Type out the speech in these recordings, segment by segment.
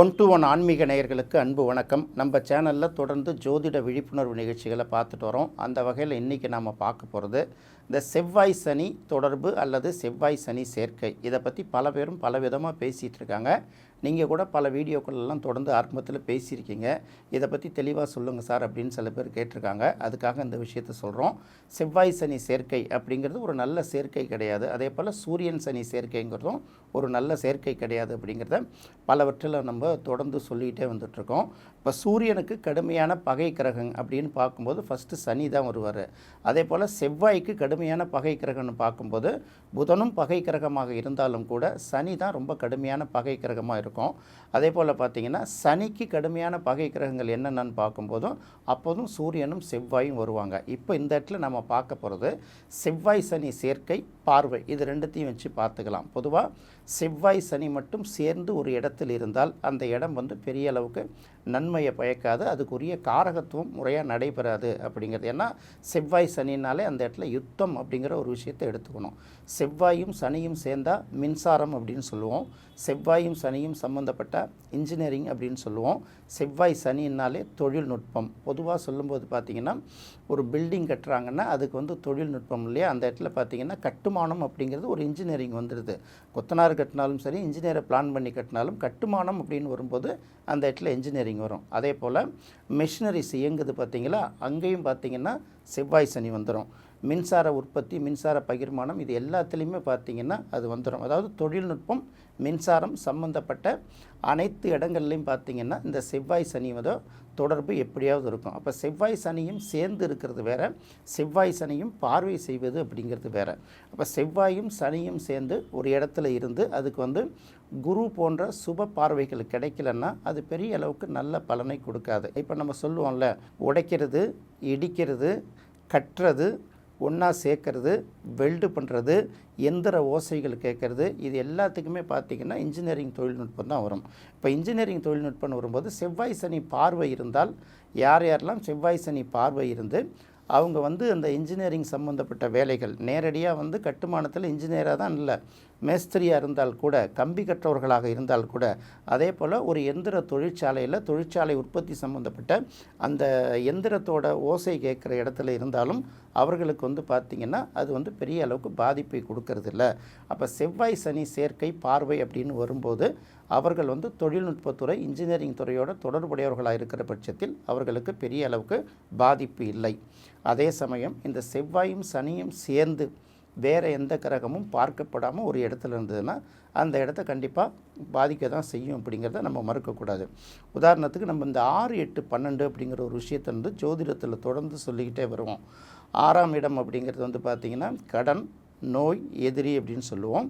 One to one ஆன்மீக நேயர்களுக்கு அன்பு வணக்கம். நம்ம சேனலில் தொடர்ந்து ஜோதிட விழிப்புணர்வு நிகழ்ச்சிகளை பார்த்துட்டு வரோம். அந்த வகையில் இன்றைக்கி நாம் பார்க்க போகிறது இந்த செவ்வாய் சனி தொடர்பு அல்லது செவ்வாய் சனி சேர்க்கை. இதை பற்றி பல பேரும் பல விதமாக பேசிகிட்டு இருக்காங்க. நீங்கள் கூட பல வீடியோக்கள் எல்லாம் தொடர்ந்து ஆரம்பத்தில் பேசியிருக்கீங்க. இதை பற்றி தெளிவாக சொல்லுங்கள் சார் அப்படின்னு சில பேர் கேட்டிருக்காங்க. அதுக்காக இந்த விஷயத்த சொல்கிறோம் செவ்வாய் சனி சேர்க்கை அப்படிங்கிறது ஒரு நல்ல சேர்க்கை கிடையாது. அதே போல் சூரியன் சனி சேர்க்கைங்கிறதும் ஒரு நல்ல சேர்க்கை கிடையாது அப்படிங்கிறத பலவற்றில் நம்ம தொடர்ந்து சொல்லிகிட்டே வந்துட்ருக்கோம். இப்போ சூரியனுக்கு கடுமையான பகை கிரகம் அப்படின்னு பார்க்கும்போது ஃபஸ்ட்டு சனி தான் வருவார். அதே போல் செவ்வாய்க்கு கடுமையான பகை கிரகம்னு பார்க்கும்போது புதனும் பகை கிரகமாக இருந்தாலும் கூட சனி தான் ரொம்ப கடுமையான பகை கிரகமாக இருக்கும். அதே போல் பார்த்தீங்கன்னா சனிக்கு கடுமையான பகை கிரகங்கள் என்னென்னு பார்க்கும்போதும் அப்போதும் சூரியனும் செவ்வாயும் வருவாங்க. இப்போ இந்த இடத்துல நம்ம பார்க்க போகிறது செவ்வாய் சனி சேர்க்கை பார்வை. இது ரெண்டுத்தையும் வச்சு பார்த்துக்கலாம். பொதுவாக செவ்வாய் சனி மட்டும் சேர்ந்து ஒரு இடத்தில் இருந்தால் அந்த இடம் வந்து பெரிய அளவுக்கு நன்மையை பயக்காது அதுக்குரிய காரகத்துவம் முறையாக நடைபெறாது அப்படிங்கிறது. ஏன்னா செவ்வாய் சனினாலே அந்த இடத்துல யுத்தம் அப்படிங்கிற ஒரு விஷயத்தை எடுத்துக்கணும். செவ்வாயும் சனியும் சேர்ந்தால் மின்சாரம் அப்படின்னு சொல்லுவோம். செவ்வாயும் சனியும் சம்மந்தப்பட்ட இன்ஜினியரிங் அப்படின்னு சொல்லுவோம். செவ்வாய் சனின்னாலே தொழில்நுட்பம். பொதுவாக சொல்லும்போது பார்த்திங்கன்னா ஒரு பில்டிங் கட்டுறாங்கன்னா அதுக்கு வந்து தொழில்நுட்பம் இல்லையா? அந்த இடத்துல பார்த்திங்கன்னா கட்டுமானம் அப்படிங்கிறது ஒரு இன்ஜினியரிங் வந்துடுது கொத்தனார் கட்டினாலும் சரி இன்ஜினியரை பிளான் பண்ணி கட்டினாலும் கட்டுமானம் அப்படின்னு வரும்போது அந்த இடத்துல இன்ஜினியரிங் வரும். அதே போல் மெஷினரிஸ் இயங்குது பார்த்திங்களா அங்கேயும் பார்த்திங்கன்னா செவ்வாய் சனி வந்துடும் மின்சார உற்பத்தி மின்சார பகிர்மானம் இது எல்லாத்துலேயுமே பார்த்திங்கன்னா அது வந்துடும் அதாவது தொழில்நுட்பம் மின்சாரம் சம்மந்தப்பட்ட அனைத்து இடங்கள்லையும் பார்த்திங்கன்னா இந்த செவ்வாய் சனி தொடர்பு எப்படியாவது இருக்கும். அப்போ செவ்வாய் சனியும் சேர்ந்து இருக்கிறது வேற செவ்வாய் சனியும் பார்வை செய்வது அப்படிங்கிறது வேற. அப்போ செவ்வாயும் சனியும் சேர்ந்து ஒரு இடத்துல இருந்து அதுக்கு வந்து குரு போன்ற சுப பார்வைகள் கிடைக்கலன்னா அது பெரிய அளவுக்கு நல்ல பலனை கொடுக்காது. இப்போ நம்ம சொல்லுவோம்ல உடைக்கிறது இடிக்கிறது கட்டுறது ஒன்றா சேர்க்கறது வெல்டு பண்ணுறது எந்திர ஓசைகள் கேட்கறது இது எல்லாத்துக்குமே பார்த்திங்கன்னா இன்ஜினியரிங் தொழில்நுட்பம் தான் வரும். இப்போ இன்ஜினியரிங் தொழில்நுட்பம்னு வரும்போது செவ்வாய் சனி பார்வை இருந்தால் யார் யாரெல்லாம் செவ்வாய் சனி பார்வை இருந்து அவங்க வந்து அந்த இன்ஜினியரிங் சம்மந்தப்பட்ட வேலைகள் நேரடியாக வந்து கட்டுமானத்தில் இன்ஜினியராக தான் இல்லை. மேஸ்திரியாக இருந்தால் கூட கம்பி கற்றவர்களாக இருந்தால் கூட அதே போல் ஒரு எந்திர தொழிற்சாலையில் தொழிற்சாலை உற்பத்தி சம்மந்தப்பட்ட அந்த எந்திரத்தோட ஓசை கேட்குற இடத்துல இருந்தாலும் அவர்களுக்கு வந்து பார்த்திங்கன்னா அது வந்து பெரிய அளவுக்கு பாதிப்பை கொடுக்கறது இல்லை அப்போ செவ்வாய் சனி சேர்க்கை பார்வை அப்படின்னு வரும்போது அவர்கள் வந்து தொழில்நுட்பத்துறை இன்ஜினியரிங் துறையோட தொடர்புடையவர்களாக இருக்கிற பட்சத்தில் அவர்களுக்கு பெரிய அளவுக்கு பாதிப்பு இல்லை. அதே சமயம் இந்த செவ்வாயும் சனியும் சேர்ந்து வேறு எந்த கிரகமும் பார்க்கப்படாமல் ஒரு இடத்துல இருந்ததுன்னா அந்த இடத்த கண்டிப்பாக பாதிக்க தான் செய்யும் அப்படிங்கிறத நம்ம மறுக்கக்கூடாது. உதாரணத்துக்கு நம்ம இந்த ஆறு எட்டு பன்னெண்டு அப்படிங்கிற ஒரு விஷயத்தை வந்து ஜோதிடத்தில் தொடர்ந்து சொல்லிக்கிட்டே வருவோம். ஆறாம் இடம் அப்படிங்கிறது வந்து பார்த்திங்கன்னா கடன் நோய் எதிரி அப்படின்னு சொல்லுவோம்.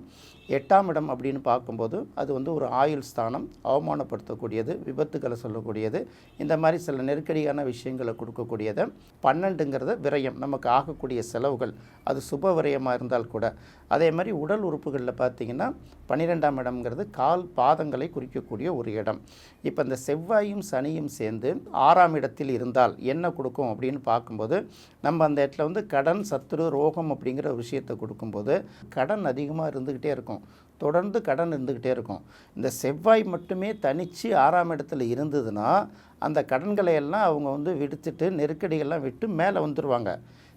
எட்டாம் இடம் அப்படின்னு பார்க்கும்போது அது வந்து ஒரு ஆயுள் ஸ்தானம் அவமானப்படுத்தக்கூடியது விபத்துக்களை சொல்லக்கூடியது. இந்த மாதிரி சில நெருக்கடியான விஷயங்களை கொடுக்கக்கூடியது. பன்னெண்டுங்கிறத விரயம் நமக்கு ஆகக்கூடிய செலவுகள். அது சுப விரயமாக இருந்தால் கூட. அதே மாதிரி உடல் உறுப்புகளில் பார்த்திங்கன்னா பன்னிரெண்டாம் இடம்ங்கிறது கால் பாதங்களை குறிக்கக்கூடிய ஒரு இடம். இப்போ இந்த செவ்வாயும் சனியும் சேர்ந்து ஆறாம் இடத்தில் இருந்தால் என்ன கொடுக்கும் அப்படின்னு பார்க்கும்போது நம்ம அந்த இடத்துல வந்து கடன் சத்துரு ரோகம் அப்படிங்கிற ஒரு விஷயத்தை கொடுக்கும்போது கடன் அதிகமாக இருந்துக்கிட்டே இருக்கும். தொடர்ந்து கடன் இருந்துக்கிட்டே இருக்கும். இந்த செவ்வாய் மட்டுமே தனித்து ஆறாம் இடத்துல இருந்ததுன்னா அந்த கடன்களை எல்லாம் அவங்க வந்து விடுத்துட்டு நெருக்கடிகள்லாம் விட்டு மேலே வந்துடுவாங்க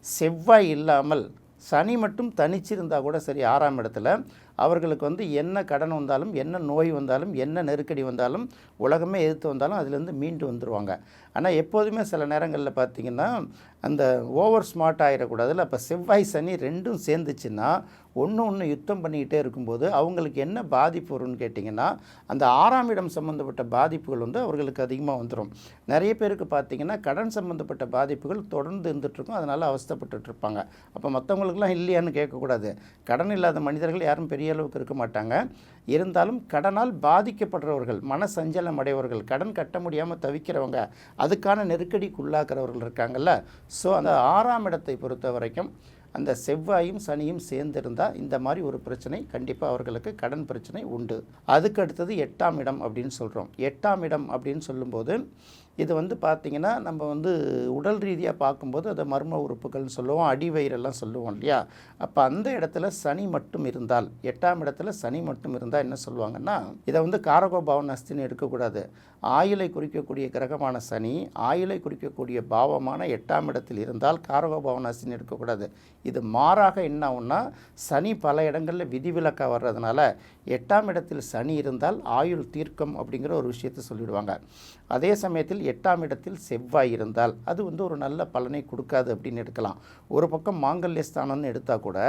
செவ்வாய் இல்லாமல் சனி மட்டும் தனிச்சிருந்தால் கூட சரி ஆறாம் இடத்துல அவர்களுக்கு வந்து என்ன கடன் வந்தாலும் என்ன நோய் வந்தாலும் என்ன நெருக்கடி வந்தாலும் உலகமே எதிர்த்து வந்தாலும் அதுலேருந்து மீண்டு வந்துடுவாங்க ஆனால் எப்போதுமே சில நேரங்களில் பார்த்திங்கன்னா அந்த ஓவர் ஸ்மார்ட் ஆகிடக்கூடாதுல்ல அப்போ செவ்வாய் சனி ரெண்டும் சேர்ந்துச்சுன்னா ஒன்று ஒன்று யுத்தம் பண்ணிக்கிட்டே இருக்கும்போது அவங்களுக்கு என்ன பாதிப்பு வரும்னு கேட்டிங்கன்னா அந்த ஆறாம் இடம் சம்மந்தப்பட்ட பாதிப்புகள் வந்து அவர்களுக்கு அதிகமாக வந்துடும் நிறைய பேருக்கு பார்த்திங்கன்னா கடன் சம்மந்தப்பட்ட பாதிப்புகள் தொடர்ந்து இருந்துகிட்ருக்கும் அதனால் அவஸ்தப்பட்டுட்டு இருப்பாங்க அப்போ மற்றவங்களுக்குலாம் இல்லையான்னு கேட்கக்கூடாது. கடன் இல்லாத மனிதர்கள் யாரும் பெரிய அளவுக்கு இருக்க மாட்டாங்க. இருந்தாலும் கடனால் பாதிக்கப்படுறவர்கள் மன சஞ்சலம் அடையவர்கள் கடன் கட்ட முடியாமல் தவிக்கிறவங்க அதுக்கான நெருக்கடிக்கு உள்ளாக்குறவர்கள் இருக்காங்கல்ல. ஸோ அந்த ஆறாம் இடத்தை பொறுத்த வரைக்கும் அந்த செவ்வாயும் சனியும் சேர்ந்திருந்தால் இந்த மாதிரி ஒரு பிரச்சனை கண்டிப்பாக அவர்களுக்கு கடன் பிரச்சனை உண்டு. அதுக்கு அடுத்தது எட்டாம் இடம் அப்படின்னு சொல்கிறோம் எட்டாம் இடம் அப்படின்னு சொல்லும்போது இது வந்து பார்த்திங்கன்னா நம்ம வந்து உடல் ரீதியாக பார்க்கும்போது அதை மர்ம உறுப்புகள்னு சொல்லுவோம் அடிவயிறெல்லாம் சொல்லுவோம் இல்லையா? அப்போ அந்த இடத்துல சனி மட்டும் இருந்தால் எட்டாம் இடத்துல சனி மட்டும் இருந்தால் என்ன சொல்லுவாங்கன்னா இதை வந்து காரகோ அஸ்தின்னு எடுக்கக்கூடாது. ஆயுளை குறிக்கக்கூடிய கிரகமான சனி ஆயுளை குறிக்கக்கூடிய பாவமான எட்டாம் இடத்தில் இருந்தால் காரகோ அஸ்தின்னு எடுக்கக்கூடாது. இது மாறாக என்ன ஆகும்னா சனி பல இடங்களில் விதிவிலக்காக வர்றதுனால எட்டாம் இடத்தில் சனி இருந்தால் ஆயுள் தீர்க்கம் அப்படிங்கிற ஒரு விஷயத்தை சொல்லிடுவாங்க. அதே சமயத்தில் எட்டாம் இடத்தில் செவ்வாய் இருந்தால் அது வந்து ஒரு நல்ல பலனை கொடுக்காது அப்படின்னு எடுக்கலாம். ஒரு பக்கம் மாங்கல்ய ஸ்தானம்னு எடுத்தால் கூட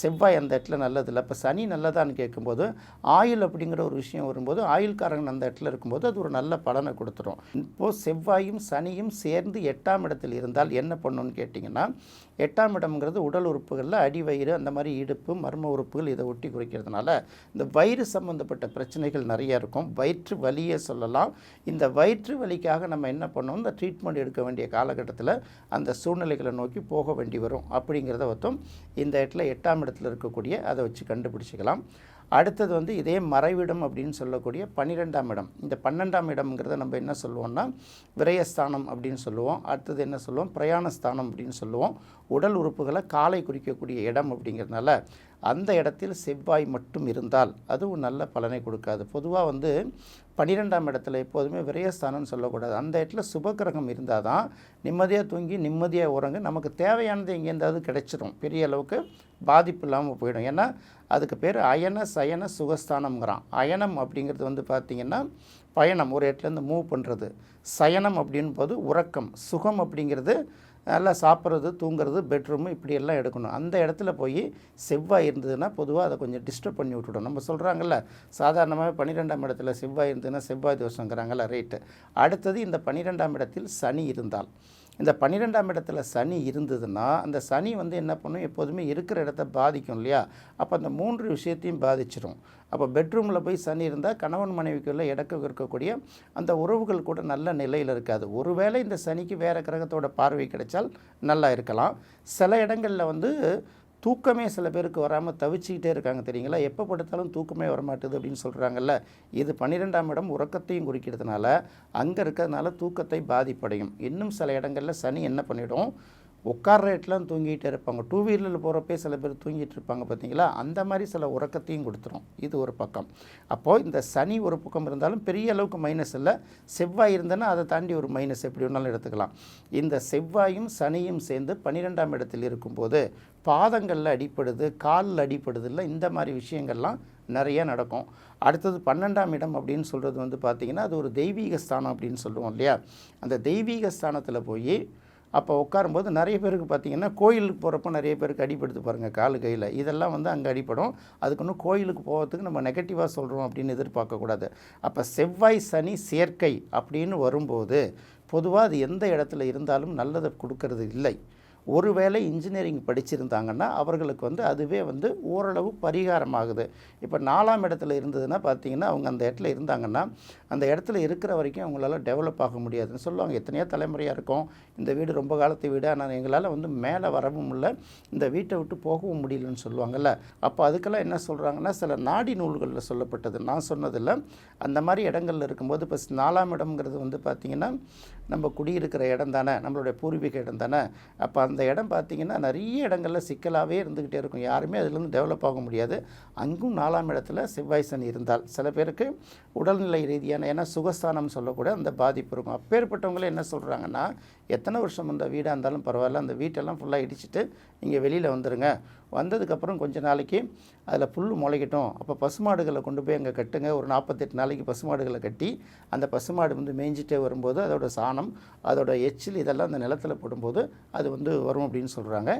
செவ்வாய் அந்த இடத்துல நல்லதில்லை. இப்போ சனி நல்லதான்னு கேட்கும்போது ஆயுள் அப்படிங்கிற ஒரு விஷயம் வரும்போது ஆயுள்காரங்கள் அந்த இடத்துல இருக்கும்போது அது ஒரு நல்ல பலனை கொடுத்துரும். இப்போது செவ்வாயும் சனியும் சேர்ந்து எட்டாம் இடத்தில் இருந்தால் என்ன பண்ணுன்னு கேட்டிங்கன்னா எட்டாம் இடம்ங்கிறது உடல் உறுப்புகளில் அடிவயிறு அந்த மாதிரி இடுப்பு மர்ம உறுப்புகள் இதை ஒட்டி குறிக்கிறதுனால இந்த வயிறு சம்பந்தப்பட்ட பிரச்சனைகள் நிறைய இருக்கும். வயிற்று வலியை சொல்லலாம். இந்த வயிற்று வலிக்காக நம்ம நம்ம என்ன பண்ணோம்? இந்த ட்ரீட்மெண்ட் எடுக்க வேண்டிய காலகட்டத்தில் அந்த சூழ்நிலைகளை நோக்கி போக வேண்டி வரும் அப்படிங்கிறத ஒத்தும். இந்த இடத்துல எட்டாம் இடத்துல இருக்கக்கூடிய அதை வச்சு கண்டுபிடிச்சிக்கலாம். அடுத்தது வந்து இதே மறைவிடம் அப்படின்னு சொல்லக்கூடிய பன்னிரெண்டாம் இடம். இந்த பன்னெண்டாம் இடம்ங்கிறத நம்ம என்ன சொல்லுவோம்னா விரயஸ்தானம் அப்படின்னு சொல்லுவோம். அடுத்தது என்ன சொல்லுவோம்? பிரயாணஸ்தானம் அப்படின்னு சொல்லுவோம். உடல் உறுப்புகளை காலை குறிக்கக்கூடிய இடம் அப்படிங்கிறதுனால அந்த இடத்தில் செவ்வாய் மட்டும் இருந்தால் அதுவும் நல்ல பலனை கொடுக்காது. பொதுவாக வந்து பன்னிரெண்டாம் இடத்துல எப்போதுமே விரயஸ்தானம்னு சொல்லக்கூடாது. அந்த இடத்துல சுபகிரகம் இருந்தால் தான் நிம்மதியாக தூங்கி நிம்மதியாக உறங்க. நமக்கு தேவையானது எங்கேருந்தாவது கிடைச்சிடும் பெரிய அளவுக்கு பாதிப்பு இல்லாமல் போயிடும். ஏன்னா அதுக்கு பேர் அயன சயன சுகஸ்தானம்ங்கிறான். அயனம் அப்படிங்கிறது வந்து பார்த்திங்கன்னா பயணம். ஒரு இடத்துலேருந்து மூவ் பண்ணுறது சயனம் அப்படின் போது உறக்கம். சுகம் அப்படிங்கிறது நல்லா சாப்பிட்றது தூங்குறது பெட்ரூமு இப்படியெல்லாம் எடுக்கணும். அந்த இடத்துல போய் செவ்வாய் இருந்ததுன்னா பொதுவாக அதை கொஞ்சம் டிஸ்டர்ப் பண்ணி விட்டுடும் நம்ம சொல்கிறாங்கல்ல சாதாரணமாக பன்னிரெண்டாம் இடத்துல செவ்வாய் இருந்ததுன்னா செவ்வாய் தோஷங்கிறாங்கல்ல ரைட்டு அடுத்தது இந்த பன்னிரெண்டாம் இடத்தில் சனி இருந்தால். இந்த பன்னிரெண்டாம் இடத்துல சனி இருந்ததுன்னா அந்த சனி வந்து என்ன பண்ணும்? எப்போதுமே இருக்கிற இடத்த பாதிக்கும் இல்லையா? அப்போ அந்த மூன்று விஷயத்தையும் பாதிச்சிடும் அப்போ பெட்ரூமில் போய் சனி இருந்தால் கணவன் மனைவிக்குள்ளே இடக்கம் இருக்கக்கூடிய அந்த உறவுகள் கூட நல்ல நிலையில் இருக்காது. ஒருவேளை இந்த சனிக்கு வேறு கிரகத்தோட பார்வை கிடைச்சால் நல்லா இருக்கலாம். சில இடங்களில் வந்து தூக்கமே சில பேருக்கு வராமல் தவிச்சிக்கிட்டே இருக்காங்க தெரியுங்களா? எப்போ படுத்தாலும் தூக்கமே வரமாட்டுது அப்படின்னு சொல்கிறாங்கல்ல இது பன்னிரெண்டாம் இடம் உறக்கத்தையும் குறிக்கிறதுனால அங்கே இருக்கிறதுனால தூக்கத்தை பாதிப்படையும். இன்னும் சில இடங்களில் சனி என்ன பண்ணிவிடும் உட்கார்ற இடத்துலாம் தூங்கிட்டே இருப்பாங்க. டூ வீலரில் போகிறப்பே சில பேர் தூங்கிட்டு இருப்பாங்க பார்த்தீங்களா அந்த மாதிரி சில உறக்கத்தையும் கொடுத்துரும். இது ஒரு பக்கம். அப்போது இந்த சனி ஒரு பக்கம் இருந்தாலும் பெரிய அளவுக்கு மைனஸ் இல்லை. செவ்வாய் இருந்தேன்னா அதை தாண்டி ஒரு மைனஸ் எப்படி வேணாலும் எடுத்துக்கலாம். இந்த செவ்வாயும் சனியும் சேர்ந்து பன்னிரெண்டாம் இடத்தில் இருக்கும்போது பாதங்களில் அடிப்படுது காலில் அடிப்படுது இல்லை இந்த மாதிரி விஷயங்கள்லாம் நிறைய நடக்கும். அடுத்தது பன்னெண்டாம் இடம் அப்படின்னு சொல்கிறது வந்து பார்த்திங்கன்னா அது ஒரு தெய்வீக ஸ்தானம் அப்படின்னு சொல்லுவோம் இல்லையா? அந்த தெய்வீக ஸ்தானத்தில் போய் அப்போ உட்காரும்போது நிறைய பேருக்கு பார்த்தீங்கன்னா கோயிலுக்கு போகிறப்ப நிறைய பேருக்கு அடிப்படுத்து பாருங்கள் காலு கையில். இதெல்லாம் வந்து அங்கே அடிப்படும். அதுக்கு இன்னும் கோயிலுக்கு போகிறதுக்கு நம்ம நெகட்டிவாக சொல்கிறோம் அப்படின்னு எதிர்பார்க்கக்கூடாது அப்போ செவ்வாய் சனி சேர்க்கை அப்படின்னு வரும்போது பொதுவாக அது எந்த இடத்துல இருந்தாலும் நல்லதை கொடுக்கறது இல்லை. ஒருவேளை இன்ஜினியரிங் படிச்சிருந்தாங்கன்னா அவர்களுக்கு வந்து அதுவே வந்து ஓரளவு பரிகாரமாகுது. இப்போ நாலாம் இடத்துல இருந்ததுன்னா பார்த்தீங்கன்னா அவங்க அந்த இடத்துல இருந்தாங்கன்னா அந்த இடத்துல இருக்கிற வரைக்கும் அவங்களால டெவலப் ஆக முடியாதுன்னு சொல்லுவாங்க. எத்தனையோ தலைமுறையாக இருக்கும். இந்த வீடு ரொம்ப காலத்து வீடு. ஆனால் எங்களால் வந்து மேலே வரவும் இல்லை. இந்த வீட்டை விட்டு போகவும் முடியலன்னு சொல்லுவாங்கல்ல. அப்போ அதுக்கெல்லாம் என்ன சொல்கிறாங்கன்னா சில நாடி நூல்களில் சொல்லப்பட்டது. நான் சொன்னதில்லை. அந்த மாதிரி இடங்கள்ல இருக்கும்போது இப்போ நாலாம் இடம்ங்கிறது வந்து பார்த்திங்கன்னா நம்ம குடியிருக்கிற இடம் தானே. நம்மளுடைய பூர்வீக இடம் தானே. அப்போ அந்த அந்த இடம் பார்த்திங்கன்னா நிறைய இடங்களில் சிக்கலாகவே இருந்துக்கிட்டே இருக்கும். யாருமே அதுலேருந்து டெவலப் ஆக முடியாது. அங்கும் நாலாம் இடத்துல செவ்வாய் சனி இருந்தால். சில பேருக்கு உடல்நிலை ரீதியான ஏன்னா சுகஸ்தானம் சொல்லக்கூட அந்த பாதிப்பு இருக்கும். அப்பேற்பட்டவங்களே என்ன சொல்கிறாங்கன்னா எத்தனை வருஷம் அந்த வீடாக இருந்தாலும் பரவாயில்ல. அந்த வீட்டெல்லாம் ஃபுல்லாக இடிச்சிட்டு நீங்கள் வெளியில் வந்துடுங்க வந்ததுக்கப்புறம் கொஞ்ச நாளைக்கு அதில் புல் முளைக்கட்டும். அப்போ பசுமாடுகளை கொண்டு போய் அங்கே கட்டுங்க. ஒரு நாற்பத்தெட்டு நாளைக்கு பசுமாடுகளை கட்டி அந்த பசுமாடு வந்து மேய்ஞ்சிட்டே வரும்போது அதோட சாணம் அதோடய எச்சில் இதெல்லாம் அந்த நிலத்தில் போடும்போது அது வந்து வரும் அப்படின்னு சொல்கிறாங்க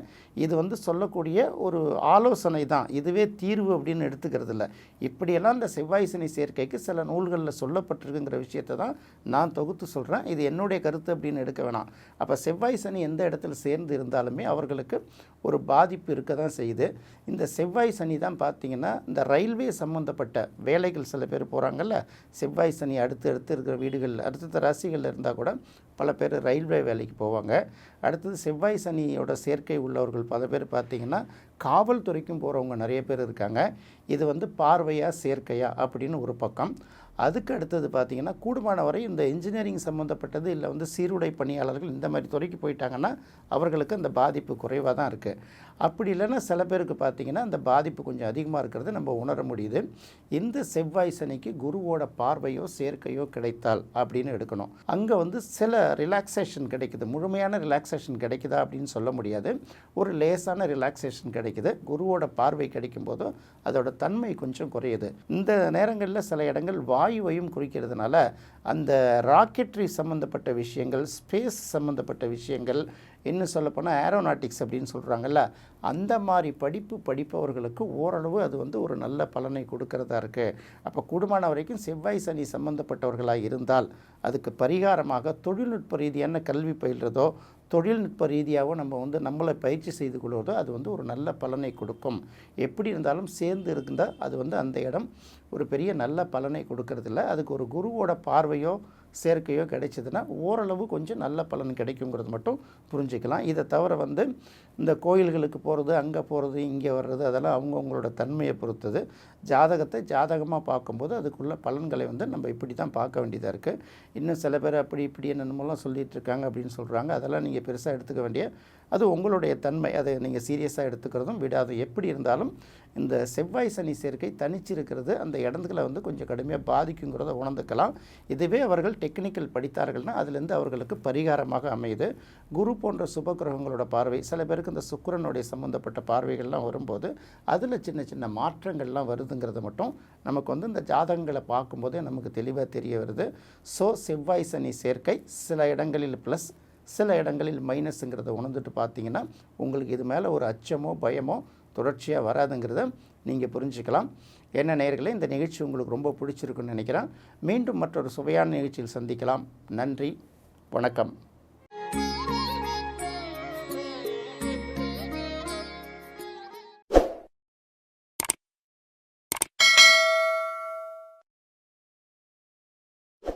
இது வந்து சொல்லக்கூடிய ஒரு ஆலோசனை தான். இதுவே தீர்வு அப்படின்னு எடுத்துக்கிறது இல்லை. இப்படியெல்லாம் இந்த செவ்வாய் சனி சேர்க்கைக்கு சில நூல்களில் சொல்லப்பட்டிருக்குங்கிற விஷயத்தை தான் நான் தொகுத்து சொல்கிறேன் இது என்னுடைய கருத்து அப்படின்னு எடுக்க வேணாம். அப்போ செவ்வாய் சனி எந்த இடத்துல சேர்ந்து இருந்தாலுமே அவர்களுக்கு ஒரு பாதிப்பு இருக்க தான் செய்யுது. இந்த செவ்வாய் சனி தான் பார்த்திங்கன்னா இந்த ரயில்வே சம்மந்தப்பட்ட வேலைகள் சில பேர் போகிறாங்கல்ல செவ்வாய் சனி அடுத்து அடுத்து இருக்கிற வீடுகள் அடுத்தடுத்த ராசிகளில் இருந்தால் கூட பல பேர் ரயில்வே வேலைக்கு போவாங்க. அடுத்தது செவ்வாய் சனியோட சேர்க்கை உள்ளவர்கள் பல பேர் பார்த்திங்கன்னா காவல்துறைக்கும் போகிறவங்க நிறைய பேர் இருக்காங்க. இது வந்து பார்வையாக சேர்க்கையா அப்படின்னு ஒரு பக்கம். அதுக்கு அடுத்தது பார்த்தீங்கன்னா கூடுமான வரை இந்த இன்ஜினியரிங் சம்மந்தப்பட்டது இல்லை வந்து சீருடை பணியாளர்கள் இந்த மாதிரி துறைக்கு போயிட்டாங்கன்னா அவர்களுக்கு அந்த பாதிப்பு குறைவாக தான் இருக்குது அப்படி இல்லைன்னா சில பேருக்கு பார்த்தீங்கன்னா அந்த பாதிப்பு கொஞ்சம் அதிகமாக இருக்கிறது நம்ம உணர முடியுது. இந்த செவ்வாய் சனிக்கு குருவோட பார்வையோ சேர்க்கையோ கிடைத்தால் அப்படின்னு எடுக்கணும். அங்கே வந்து சில ரிலாக்ஸேஷன் கிடைக்குது. முழுமையான ரிலாக்ஸேஷன் கிடைக்குதா அப்படின்னு சொல்ல முடியாது. ஒரு லேசான ரிலாக்ஸேஷன் கிடைக்குது. குருவோட பார்வை கிடைக்கும் போதும் அதோட தன்மை கொஞ்சம் குறையுது. இந்த நேரங்களில் சில இடங்கள் வாயுவையும் குறிக்கிறதுனால அந்த ராக்கெட்ரி சம்மந்தப்பட்ட விஷயங்கள் ஸ்பேஸ் சம்மந்தப்பட்ட விஷயங்கள் இன்னும் சொல்லப்போனால் ஏரோநாட்டிக்ஸ் அப்படின்னு சொல்கிறாங்கல்ல அந்த மாதிரி படிப்பு படிப்பவர்களுக்கு ஓரளவு அது வந்து ஒரு நல்ல பலனை கொடுக்கறதா இருக்குது அப்போ கூடுமான வரைக்கும் செவ்வாய் சனி சம்மந்தப்பட்டவர்களாக இருந்தால் அதுக்கு பரிகாரமாக தொழில்நுட்ப ரீதியான கல்வி பயில்றதோ தொழில்நுட்ப ரீதியாகவோ நம்ம வந்து நம்மளை பயிற்சி செய்து கொள்வதோ அது வந்து ஒரு நல்ல பலனை கொடுக்கும். எப்படி இருந்தாலும் சேர்ந்து இருந்தால் அது வந்து அந்த இடம் ஒரு பெரிய நல்ல பலனை கொடுக்கறதில்ல. அதுக்கு ஒரு குருவோட பார்வையோ சேர்க்கையோ கிடைச்சதுன்னா ஓரளவு கொஞ்சம் நல்ல பலன் கிடைக்குங்கிறது மட்டும் புரிஞ்சுக்கலாம். இதை தவிர வந்து இந்த கோயில்களுக்கு போகிறது அங்கே போகிறது இங்கே வர்றது அதெல்லாம் அவங்கவுங்களோட தன்மையை பொறுத்தது. ஜாதகத்தை ஜாதகமாக பார்க்கும்போது அதுக்குள்ள பலன்களை வந்து நம்ம இப்படி தான் பார்க்க வேண்டியதாக இருக்குது இன்னும் சில பேர் அப்படி இப்படி என்னென்னமோலாம் சொல்லிகிட்டு இருக்காங்க அப்படின்னு சொல்கிறாங்க அதெல்லாம் நீங்கள் பெருசாக எடுத்துக்க வேண்டிய அது உங்களுடைய தன்மை. அதை நீங்கள் சீரியஸாக எடுத்துக்கிறதும் விடாது. எப்படி இருந்தாலும் இந்த செவ்வாய் சனி சேர்க்கை தனிச்சிருக்கிறது. அந்த இடத்துல வந்து கொஞ்சம் கடுமையாக பாதிக்குங்கிறத உணர்ந்துக்கலாம். இதுவே அவர்கள் டெக்னிக்கல் படித்தார்கள்னா அதுலேருந்து அவர்களுக்கு பரிகாரமாக அமையுது. குரு போன்ற சுப கிரகங்களோட பார்வை சில பேருக்கு இந்த சுக்கரனுடைய சம்மந்தப்பட்ட பார்வைகள்லாம் வரும்போது அதில் சின்ன சின்ன மாற்றங்கள்லாம் வருதுங்கிறது மட்டும் நமக்கு வந்து இந்த ஜாதகங்களை பார்க்கும்போதே நமக்கு தெளிவாக தெரிய வருது. ஸோ செவ்வாய் சனி சேர்க்கை சில இடங்களில் ப்ளஸ் சில இடங்களில் மைனஸுங்கிறத உணர்ந்துட்டு பார்த்தீங்கன்னா உங்களுக்கு இது மேலே ஒரு அச்சமோ பயமோ தொடர்ச்சியாக வராதுங்கிறத நீங்கள் புரிஞ்சுக்கலாம். என்ன நேர்களை இந்த நிகழ்ச்சி உங்களுக்கு ரொம்ப பிடிச்சிருக்குன்னு நினைக்கிறேன். மீண்டும் மற்றொரு சுவையான நிகழ்ச்சியில் சந்திக்கலாம். நன்றி. வணக்கம்.